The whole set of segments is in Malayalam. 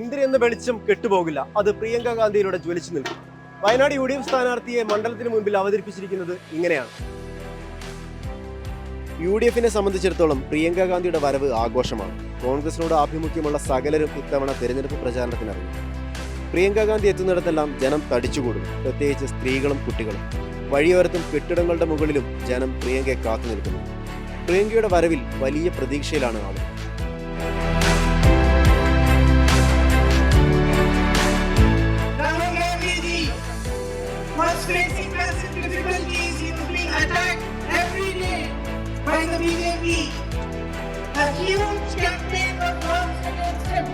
ഇന്ദിര എന്ന വെളിച്ചം കെട്ടുപോകില്ല. അത് പ്രിയങ്ക ഗാന്ധിയിലൂടെ ജ്വലിച്ചു നിൽക്കും. വയനാട് യു ഡി എഫ് സ്ഥാനാർത്ഥിയെ മണ്ഡലത്തിന് മുൻപിൽ അവതരിപ്പിച്ചിരിക്കുന്നത് ഇങ്ങനെയാണ്. യു ഡി എഫിനെ സംബന്ധിച്ചിടത്തോളം പ്രിയങ്ക ഗാന്ധിയുടെ വരവ് ആഘോഷമാണ്. കോൺഗ്രസിനോട് ആഭിമുഖ്യമുള്ള സകലരും ഇത്തവണ തെരഞ്ഞെടുപ്പ് പ്രചാരണത്തിനിറങ്ങി. പ്രിയങ്ക ഗാന്ധി എത്തുന്നിടത്തെല്ലാം ജനം തടിച്ചുകൂടും പ്രത്യേകിച്ച് സ്ത്രീകളും കുട്ടികളും. വഴിയോരത്തും കെട്ടിടങ്ങളുടെ മുകളിലും ജനം പ്രിയങ്കയെ കാത്തു നിൽക്കുന്നു. പ്രിയങ്കയുടെ വരവിൽ വലിയ പ്രതീക്ഷയിലാണ് ആളുകൾ. attacked every day by the BJP. A huge campaign was launched against him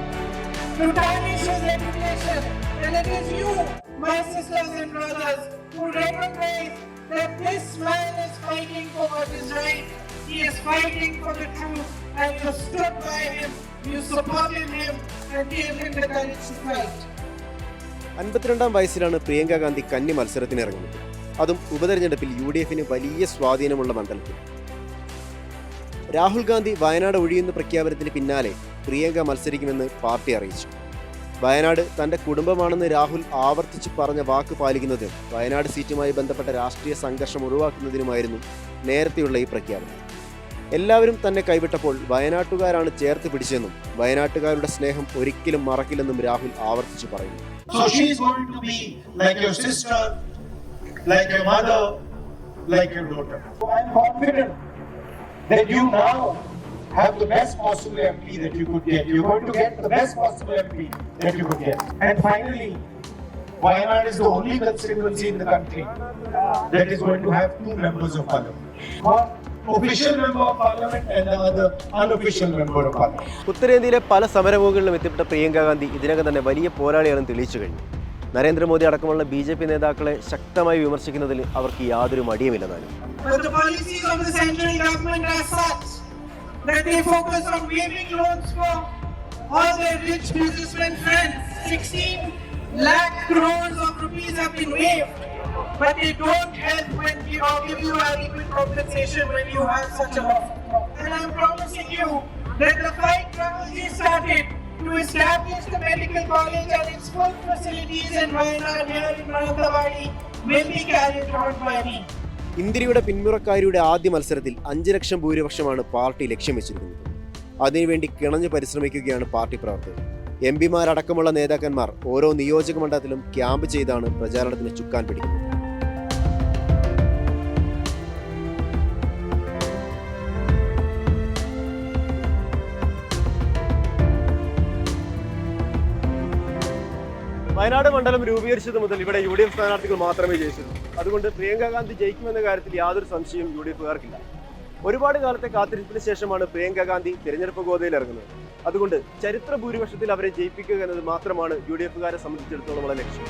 to tarnish his reputation. And it is you, my sisters and brothers, who recognize that this man is fighting for what is right. He is fighting for the truth. And you stood by him, you supported him, and gave him the courage to fight. അൻപത്തിരണ്ടാം വയസ്സിലാണ് പ്രിയങ്ക ഗാന്ധി കന്നി മത്സരത്തിന് ഇറങ്ങുന്നത് അതും ഉപതെരഞ്ഞെടുപ്പിൽ യു ഡി എഫിന് വലിയ സ്വാധീനമുള്ള മണ്ഡലത്തിൽ. രാഹുൽ ഗാന്ധി വയനാട് ഒഴിയുന്ന പ്രഖ്യാപനത്തിന് പിന്നാലെ പ്രിയങ്ക മത്സരിക്കുമെന്ന് പാർട്ടി അറിയിച്ചു. വയനാട് തന്റെ കുടുംബമാണെന്ന് രാഹുൽ ആവർത്തിച്ച് പറഞ്ഞ വാക്ക് പാലിക്കുന്നത് വയനാട് സീറ്റുമായി ബന്ധപ്പെട്ട രാഷ്ട്രീയ സംഘർഷം ഒഴിവാക്കുന്നതിനുമായിരുന്നു നേരത്തെയുള്ള ഈ പ്രഖ്യാപനം. എല്ലാവരും തന്നെ കൈവിട്ടപ്പോൾ വയനാട്ടുകാരാണ് ചേർത്ത് പിടിച്ചെന്നും വയനാട്ടുകാരുടെ സ്നേഹം ഒരിക്കലും മറക്കില്ലെന്നും രാഹുൽ ആവർത്തിച്ചു പറയുന്നു. Like your mother, like your daughter. So I'm confident that you now have the best possible MP that you could get. You're going to get the best possible MP that you could get. And finally, Wayanad is the only constituency in the country that is going to have two members of parliament. One official member of parliament and the other unofficial member of parliament. ഉത്തരേന്ത്യയിലെ പല സമരമുകളിലും എത്തിപ്പെട്ട പ്രിയങ്ക ഗാന്ധി ഇതിനകം തന്നെ വലിയ പോരാളിയാണെന്ന് തെളിയിച്ചു കഴിഞ്ഞു നരേന്ദ്രമോദി അടക്കമുള്ള ബി ജെ പി നേതാക്കളെ ശക്തമായി വിമർശിക്കുന്നതിൽ അവർക്ക് യാതൊരു മടിയുമില്ലെന്നാണ് But they focus on waiving loans for all their rich businessmen friends. 16 lakh crores of rupees have been waived, but they don't help when we all give you adequate compensation when you have such a loss. And I'm promising you that the fight started to establish the medical college and its full facilities in Wayanad here in Mananthavadi will be carried out by me. ഇന്ദിരയുടെ പിന്മുറക്കാരിയുടെ ആദ്യ മത്സരത്തിൽ അഞ്ച് ലക്ഷം ഭൂരിപക്ഷമാണ് പാർട്ടി ലക്ഷ്യം വെച്ചിരിക്കുന്നത് അതിനുവേണ്ടി കിണഞ്ഞു പരിശ്രമിക്കുകയാണ് പാർട്ടി പ്രവർത്തകർ. എം പിമാരടക്കമുള്ള നേതാക്കന്മാർ ഓരോ നിയോജക മണ്ഡലത്തിലും ക്യാമ്പ് ചെയ്താണ് പ്രചാരണത്തിന് ചുക്കാൻ പിടിക്കുന്നത്. വയനാട് മണ്ഡലം രൂപീകരിച്ചത് മുതൽ ഇവിടെ യു ഡി എഫ് സ്ഥാനാർത്ഥികൾ മാത്രമേ ജയിച്ചിട്ടുള്ളൂ അതുകൊണ്ട് പ്രിയങ്ക ഗാന്ധി ജയിക്കുമെന്ന കാര്യത്തിൽ യാതൊരു സംശയവും യു ഡി എഫുകാർക്കില്ല ഒരുപാട് കാലത്തെ കാത്തിരിപ്പിന് ശേഷമാണ് പ്രിയങ്ക ഗാന്ധി തിരഞ്ഞെടുപ്പ് ഗോതയിൽ ഇറങ്ങുന്നത്. അതുകൊണ്ട് ചരിത്ര ഭൂരിപക്ഷത്തിൽ അവരെ ജയിപ്പിക്കുക എന്നത് മാത്രമാണ് യു ഡി എഫുകാരെ സംബന്ധിച്ചിടത്തോളമുള്ള ലക്ഷ്യം.